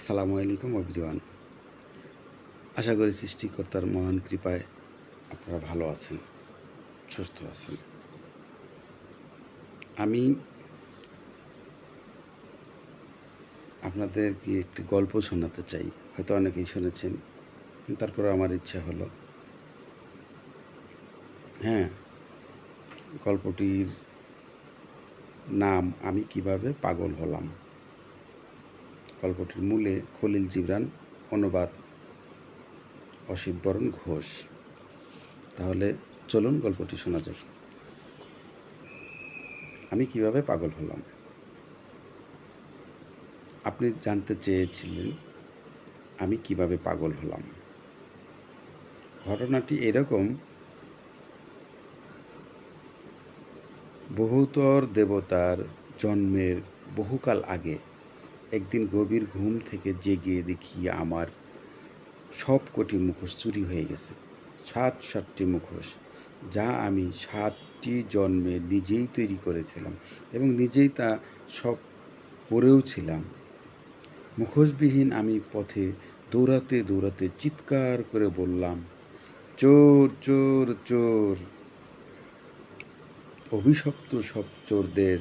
আসসালামু আলাইকুম অভিমান আশা করি সৃষ্টিকর্তার মহান কৃপায় আপনারা ভালো আছেন, সুস্থ আছেন। আমি আপনাদেরকে একটি গল্প শোনাতে চাই। হয়তো অনেকেই শুনেছেন, তারপরে আমার ইচ্ছা হলো। হ্যাঁ গল্পটির নাম আমি কীভাবে পাগল হলাম। গল্পটির মূলে খলিল জিবরান, অনুবাদ অসিত বরণ ঘোষ। তাহলে চলুন গল্পটি শোনা যাক। আমি কীভাবে পাগল হলাম? আপনি জানতে চেয়েছিলেন আমি কীভাবে পাগল হলাম। ঘটনাটি এরকম, বহুতর দেবতার জন্মের বহুকাল আগে একদিন গভীর ঘুম থেকে জেগে দেখি আমার সব কোটি মুখোশ চুরি হয়ে গেছে। সাত, সাতটি মুখোশ, যা আমি সাতটি জন্মে নিজেই তৈরি করেছিলাম এবং নিজেই তা সব পরেও ছিলাম। মুখোশবিহীন আমি পথে দৌড়াতে দৌড়াতে চিৎকার করে বললাম, চোর চোর চোর। অভিশপ্ত সব চোরদের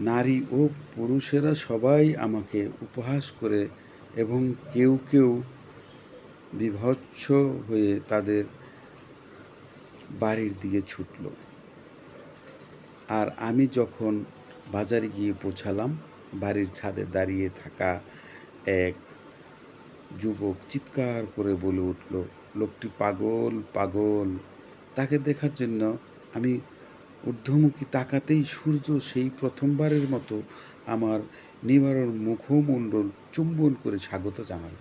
নারী ও পুরুষেরা সবাই আমাকে উপহাস করে এবং কেউ কেউ বিভৎস হয়ে তাদের বাড়ির দিকে ছুটল। আর আমি যখন বাজারে গিয়ে পৌঁছালাম, বাড়ির ছাদে দাঁড়িয়ে থাকা এক যুবক চিৎকার করে বলে উঠল, লোকটি পাগল পাগল। তাকে দেখার জন্য আমি ঊর্ধ্বমুখী তাকাতেই সূর্য সেই প্রথমবারের মতো আমার নিবারণ মুখমণ্ডল চুম্বন করে স্বাগত জানাল।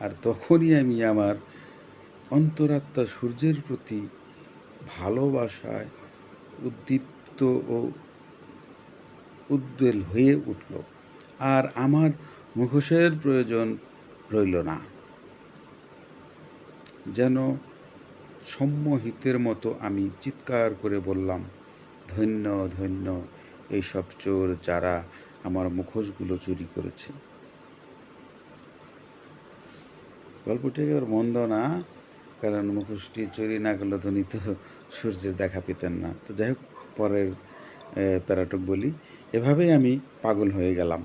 আর তখনই আমি আমার অন্তরাত্মা সূর্যের প্রতি ভালোবাসায় উদ্দীপ্ত ও উদ্বেল হয়ে উঠল। আর আমার মুখোশের প্রয়োজন রইল না। যেন সম্মোহিতের মতো আমি চিৎকার করে বললাম, ধন্য ধন্য এইসব চোর যারা আমার মুখোশগুলো চুরি করেছে। গল্পটি এবার মন্দ না, কারণ মুখোশটি চুরি না করলে তো নিত সূর্যের দেখা পেতেন না। তো যাই হোক, পরের প্যারাটক বলি, এভাবেই আমি পাগল হয়ে গেলাম।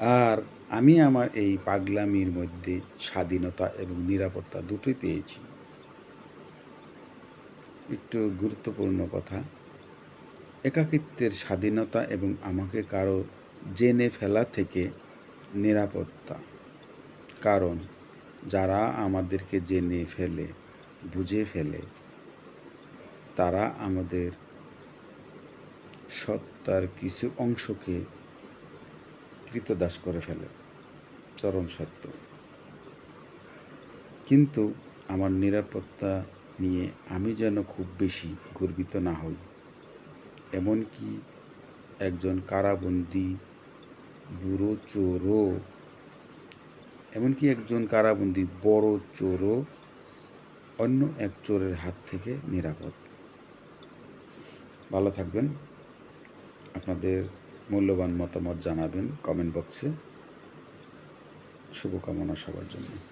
আর আমি আমার এই পাগলামির মধ্যে স্বাধীনতা এবং নিরাপত্তা দুটোই পেয়েছি। একটু গুরুত্বপূর্ণ কথা, একাকিত্বের স্বাধীনতা এবং আমাকে কারও জেনে ফেলা থেকে নিরাপত্তা। কারণ যারা আমাদেরকে জেনে ফেলে, বুঝে ফেলে, তারা আমাদের সত্তার কিছু অংশকে কৃতদাস করে ফেলে। চরম সত্য। কিন্তু আমার নিরাপত্তা নিয়ে আমি যেন খুব বেশি গর্বিত না হই। এমনকি একজন কারাবন্দি বুড়ো চোরও, এমনকি একজন কারাবন্দি বড় চোরও অন্য এক চোরের হাত থেকে নিরাপদ। ভালো থাকবেন। আপনাদের মূল্যবান মতামত জানাবেন কমেন্ট বক্সে। শুভকামনা সবার জন্য।